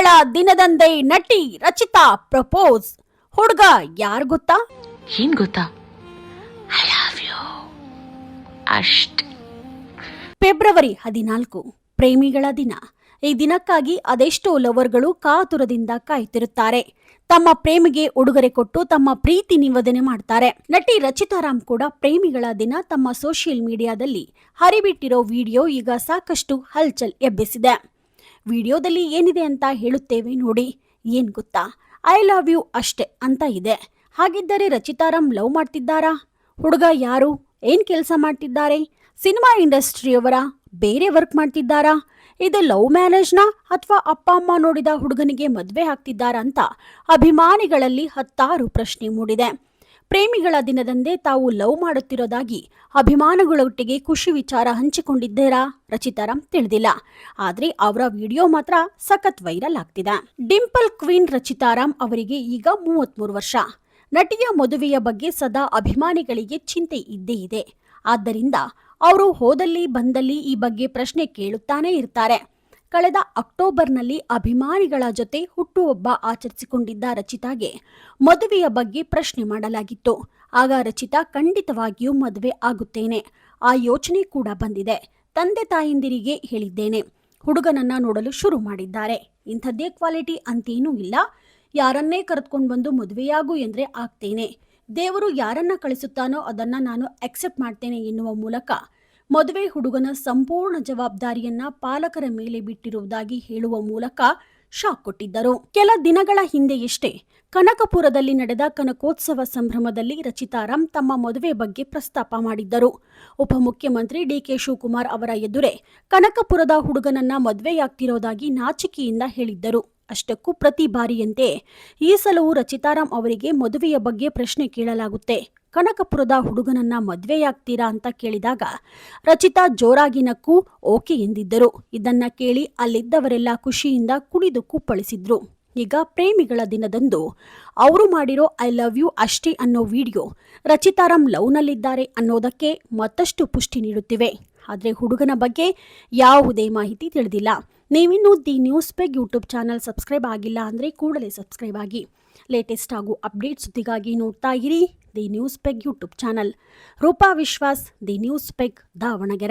ಪ್ರೇಮಿಗಳ ದಿನದಂದೇ ನಟಿ ರಚಿತಾ ಪ್ರಪೋಸ್. ಹುಡುಗ ಯಾರ್ ಗೊತ್ತಾ? ಏನ್ ಗೊತ್ತಾ? ಐ ಲವ್ ಯು ಅಷ್ಟ್. ಫೆಬ್ರವರಿ ಹದಿನಾಲ್ಕು ಪ್ರೇಮಿಗಳ ದಿನ. ಈ ದಿನಕ್ಕಾಗಿ ಅದೆಷ್ಟೋ ಲವರ್ಗಳು ಕಾತುರದಿಂದ ಕಾಯ್ತಿರುತ್ತಾರೆ. ತಮ್ಮ ಪ್ರೇಮಿಗೆ ಉಡುಗೊರೆ ಕೊಟ್ಟು ತಮ್ಮ ಪ್ರೀತಿ ನಿವೇದನೆ ಮಾಡ್ತಾರೆ. ನಟಿ ರಚಿತಾರಾಮ್ ಕೂಡ ಪ್ರೇಮಿಗಳ ದಿನ ತಮ್ಮ ಸೋಷಿಯಲ್ ಮೀಡಿಯಾದಲ್ಲಿ ಹರಿಬಿಟ್ಟಿರೋ ವಿಡಿಯೋ ಈಗ ಸಾಕಷ್ಟು ಹಲ್ಚಲ್ ಎಬ್ಬಿಸಿದೆ. ವಿಡಿಯೋದಲ್ಲಿ ಏನಿದೆ ಅಂತ ಹೇಳುತ್ತೇವೆ ನೋಡಿ. ಏನು ಗೊತ್ತಾ? ಐ ಲವ್ ಯು ಅಷ್ಟೆ ಅಂತ ಇದೆ. ಹಾಗಿದ್ದರೆ ರಚಿತಾರಾಮ್ ಲವ್ ಮಾಡ್ತಿದ್ದಾರಾ? ಹುಡುಗ ಯಾರು? ಏನು ಕೆಲಸ ಮಾಡ್ತಿದ್ದಾರೆ? ಸಿನಿಮಾ ಇಂಡಸ್ಟ್ರಿಯವರ ಬೇರೆ ವರ್ಕ್ ಮಾಡ್ತಿದ್ದಾರಾ? ಇದು ಲವ್ ಮ್ಯಾರೇಜ್ನ ಅಥವಾ ಅಪ್ಪ ಅಮ್ಮ ನೋಡಿದ ಹುಡುಗನಿಗೆ ಮದುವೆ ಆಗ್ತಿದ್ದಾರಾ ಅಂತ ಅಭಿಮಾನಿಗಳಲ್ಲಿ ಹತ್ತಾರು ಪ್ರಶ್ನೆ ಮೂಡಿದೆ. ಪ್ರೇಮಿಗಳ ದಿನದಂದೇ ತಾವು ಲವ್ ಮಾಡುತ್ತಿರೋದಾಗಿ ಅಭಿಮಾನಿಗಳೊಟ್ಟಿಗೆ ಖುಷಿ ವಿಚಾರ ಹಂಚಿಕೊಂಡಿದ್ದೀರಾ? ರಚಿತಾರಾಮ್ ತಿಳಿದಿಲ್ಲ. ಆದರೆ ಅವರ ವಿಡಿಯೋ ಮಾತ್ರ ಸಖತ್ ವೈರಲ್ ಆಗ್ತಿದೆ. ಡಿಂಪಲ್ ಕ್ವೀನ್ ರಚಿತಾರಾಮ್ ಅವರಿಗೆ ಈಗ ಮೂವತ್ಮೂರು ವರ್ಷ. ನಟಿಯ ಮದುವೆಯ ಬಗ್ಗೆ ಸದಾ ಅಭಿಮಾನಿಗಳಿಗೆ ಚಿಂತೆ ಇದ್ದೇ ಇದೆ. ಆದ್ದರಿಂದ ಅವರು ಹೋದಲ್ಲಿ ಬಂದಲ್ಲಿ ಈ ಬಗ್ಗೆ ಪ್ರಶ್ನೆ ಕೇಳುತ್ತಾನೇ ಇರ್ತಾರೆ. ಕಳೆದ ಅಕ್ಟೋಬರ್ನಲ್ಲಿ ಅಭಿಮಾನಿಗಳ ಜೊತೆ ಹುಟ್ಟುಹಬ್ಬ ಆಚರಿಸಿಕೊಂಡಿದ್ದ ರಚಿತಾಗೆ ಮದುವೆಯ ಬಗ್ಗೆ ಪ್ರಶ್ನೆ ಮಾಡಲಾಗಿತ್ತು. ಆಗ ರಚಿತಾ ಖಂಡಿತವಾಗಿಯೂ ಮದುವೆ ಆಗುತ್ತೇನೆ. ಆ ಯೋಚನೆ ಕೂಡ ಬಂದಿದೆ. ತಂದೆ ತಾಯಂದಿರಿಗೆ ಹೇಳಿದ್ದೇನೆ. ಹುಡುಗನನ್ನ ನೋಡಲು ಶುರು ಮಾಡಿದ್ದಾರೆ. ಇಂಥದ್ದೇ ಕ್ವಾಲಿಟಿ ಅಂತೇನೂ ಇಲ್ಲ. ಯಾರನ್ನೇ ಕರೆದುಕೊಂಡು ಬಂದು ಮದುವೆಯಾಗು ಎಂದರೆ ಆಗ್ತೇನೆ. ದೇವರು ಯಾರನ್ನ ಕಳಿಸುತ್ತಾನೋ ಅದನ್ನ ನಾನು ಅಕ್ಸೆಪ್ಟ್ ಮಾಡ್ತೇನೆ ಎನ್ನುವ ಮೂಲಕ ಮದುವೆ ಹುಡುಗನ ಸಂಪೂರ್ಣ ಜವಾಬ್ದಾರಿಯನ್ನ ಪಾಲಕರ ಮೇಲೆ ಬಿಟ್ಟಿರುವುದಾಗಿ ಹೇಳುವ ಮೂಲಕ ಶಾಕ್ ಕೊಟ್ಟಿದ್ದರು. ಕೆಲ ದಿನಗಳ ಹಿಂದೆಯಷ್ಟೇ ಕನಕಪುರದಲ್ಲಿ ನಡೆದ ಕನಕೋತ್ಸವ ಸಂಭ್ರಮದಲ್ಲಿ ರಚಿತಾರಾಮ್ ತಮ್ಮ ಮದುವೆ ಬಗ್ಗೆ ಪ್ರಸ್ತಾಪ ಮಾಡಿದ್ದರು. ಉಪಮುಖ್ಯಮಂತ್ರಿ ಡಿಕೆ ಶಿವಕುಮಾರ್ ಅವರ ಎದುರೇ ಕನಕಪುರದ ಹುಡುಗನನ್ನ ಮದುವೆಯಾಗ್ತಿರೋದಾಗಿ ನಾಚಿಕೆಯಿಂದ ಹೇಳಿದ್ದರು. ಅಷ್ಟಕ್ಕೂ ಪ್ರತಿ ಬಾರಿಯಂತೆ ಈ ಸಲವೂ ರಚಿತಾರಾಮ್ ಅವರಿಗೆ ಮದುವೆಯ ಬಗ್ಗೆ ಪ್ರಶ್ನೆ ಕೇಳಲಾಗುತ್ತೆ. ಕನಕಪುರದ ಹುಡುಗನನ್ನ ಮದುವೆಯಾಗ್ತೀರಾ ಅಂತ ಕೇಳಿದಾಗ ರಚಿತಾ ಜೋರಾಗಿ ನಕ್ಕು, ಓಕೆ ಎಂದಿದ್ದರು. ಇದನ್ನ ಕೇಳಿ ಅಲ್ಲಿದ್ದವರೆಲ್ಲ ಖುಷಿಯಿಂದ ಕುಣಿದು ಕುಪ್ಪಳಿಸಿದ್ರು. ಈಗ ಪ್ರೇಮಿಗಳ ದಿನದಂದು ಅವರು ಮಾಡಿರೋ ಐ ಲವ್ ಯು ಅಷ್ಟೇ ಅನ್ನೋ ವಿಡಿಯೋ ರಚಿತಾರಾಮ್ ಲವ್ನಲ್ಲಿದ್ದಾರೆ ಅನ್ನೋದಕ್ಕೆ ಮತ್ತಷ್ಟು ಪುಷ್ಟಿ ನೀಡುತ್ತಿವೆ. ಆದರೆ ಹುಡುಗನ ಬಗ್ಗೆ ಯಾವುದೇ ಮಾಹಿತಿ ತಿಳಿದಿಲ್ಲ. ನೀವಿನ್ನೂ the News Peg YouTube channel subscribe ಆಗಿಲ್ಲ ಅಂದರೆ ಕೂಡಲೇ ಸಬ್ಸ್ಕ್ರೈಬ್ ಆಗಿ. ಲೇಟೆಸ್ಟ್ ಹಾಗೂ ಅಪ್ಡೇಟ್ ಸುದ್ದಿಗಾಗಿ ನೋಡ್ತಾ ಇರಿ the News Peg YouTube channel. Roopa Vishwas, the News Peg, Davanagere.